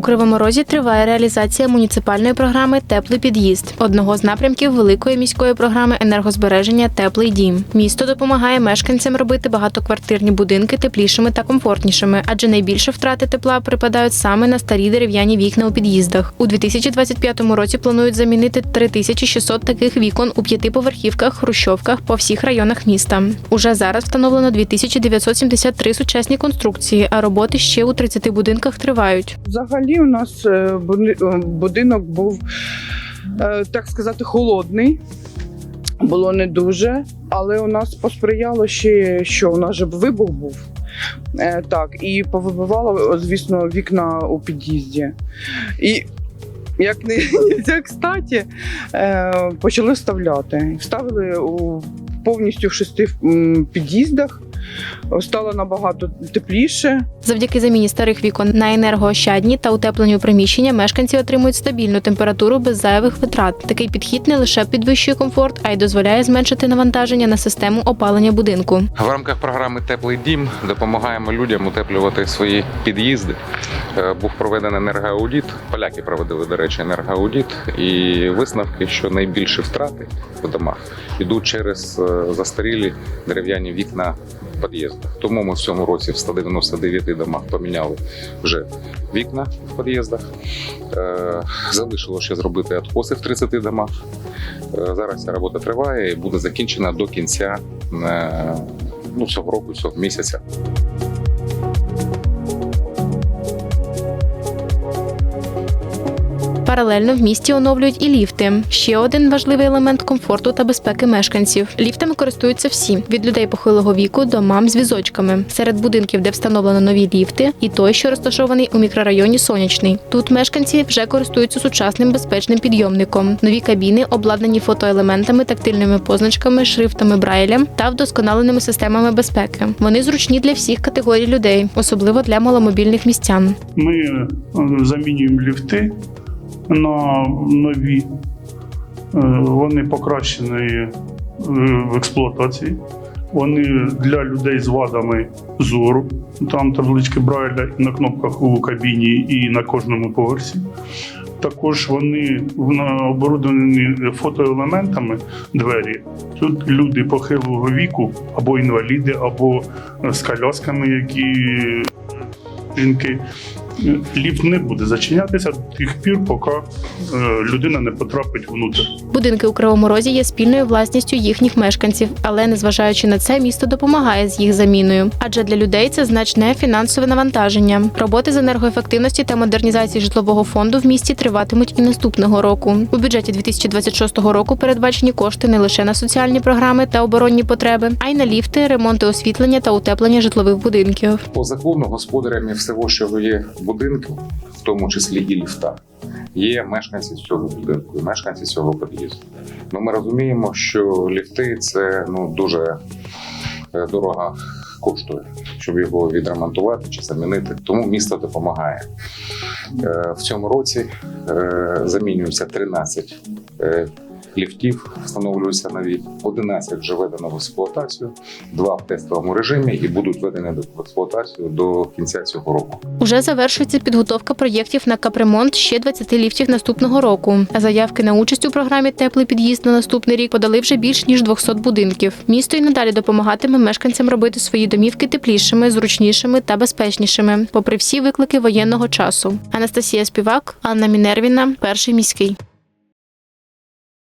У Кривому Розі триває реалізація муніципальної програми Теплий під'їзд, одного з напрямків великої міської програми енергозбереження Теплий дім. Місто допомагає мешканцям робити багатоквартирні будинки теплішими та комфортнішими, адже найбільше втрати тепла припадають саме на старі дерев'яні вікна у під'їздах. У 2025 році планують замінити 3600 таких вікон у п'ятиповерхівках, хрущовках по всіх районах міста. Уже зараз встановлено 2973 сучасні конструкції, а роботи ще у 30 будинках тривають. Взагалі, у нас е, е, будинок був, е, так сказати, холодний. Було не дуже, але у нас посприяло ще, що у нас же вибух був. Так, і повибивало, звісно, вікна у під'їзді. І як не як кстаті, почали вставляти. Вставили у повністю в шести під'їздах. Стало набагато тепліше. Завдяки заміні старих вікон на енергоощадні та утепленню приміщення мешканці отримують стабільну температуру без зайвих витрат. Такий підхід не лише підвищує комфорт, а й дозволяє зменшити навантаження на систему опалення будинку. В рамках програми Теплий дім допомагаємо людям утеплювати свої під'їзди. Е, Був проведений енергоаудит. Поляки проводили, до речі, енергоаудит, і висновки, що найбільші втрати в домах йдуть через е, застарілі дерев'яні вікна в під'їздах. Тому ми в цьому році в 199 домах поміняли вже вікна в під'їздах. Залишилося ще зробити откоси в 30 домах. Е, Зараз ця робота триває і буде закінчена до кінця е, ну, цього року, цього місяця. Паралельно в місті оновлюють і ліфти. Ще один важливий елемент комфорту та безпеки мешканців. Ліфтами користуються всі від людей похилого віку до мам з візочками. Серед будинків, де встановлено нові ліфти, і той, що розташований у мікрорайоні Сонячний. Тут мешканці вже користуються сучасним безпечним підйомником. Нові кабіни обладнані фотоелементами, тактильними позначками, шрифтами Брайля та вдосконаленими системами безпеки. Вони зручні для всіх категорій людей, особливо для маломобільних містян. Ми е, замінюємо ліфти на нові. Е, Вони покращені е, в експлуатації. Вони для людей з вадами зору. Там таблички Брайля на кнопках у кабіні і на кожному поверсі. Також вони оборудовані фотоелементами двері. Тут люди похилого віку, або інваліди, або з колясками, які е, жінки. Ліфт не буде зачинятися до тих пір, поки е, людина не потрапить внутрь. Будинки у Кривому Розі є спільною власністю їхніх мешканців, але незважаючи на це, місто допомагає з їх заміною. Адже для людей це значне фінансове навантаження. Роботи з енергоефективності та модернізації житлового фонду в місті триватимуть і наступного року. У бюджеті 2026 року передбачені кошти не лише на соціальні програми та оборонні потреби, а й на ліфти, ремонти освітлення та утеплення житлових будинків. По закону господарями всього, що є в будинку, в тому числі і ліфта, є мешканці цього будинку, і мешканці цього під'їзду. Ну, ми розуміємо, що ліфти це ну дуже е, дорого коштує, щоб його відремонтувати чи замінити. Тому місто допомагає. Е, В цьому році е, замінюється 13 е, ліфтів, встановлюються нові. 11 вже введено в експлуатацію, два в тестовому режимі і будуть введені в експлуатацію до кінця цього року. Уже завершується підготовка проєктів на капремонт ще 20 ліфтів наступного року. А заявки на участь у програмі Теплий під'їзд на наступний рік подали вже більш ніж 200 будинків. Місто і надалі допомагатиме мешканцям робити свої домівки теплішими, зручнішими та безпечнішими, попри всі виклики воєнного часу. Анастасія Співак, Анна Мінервіна, перший міський.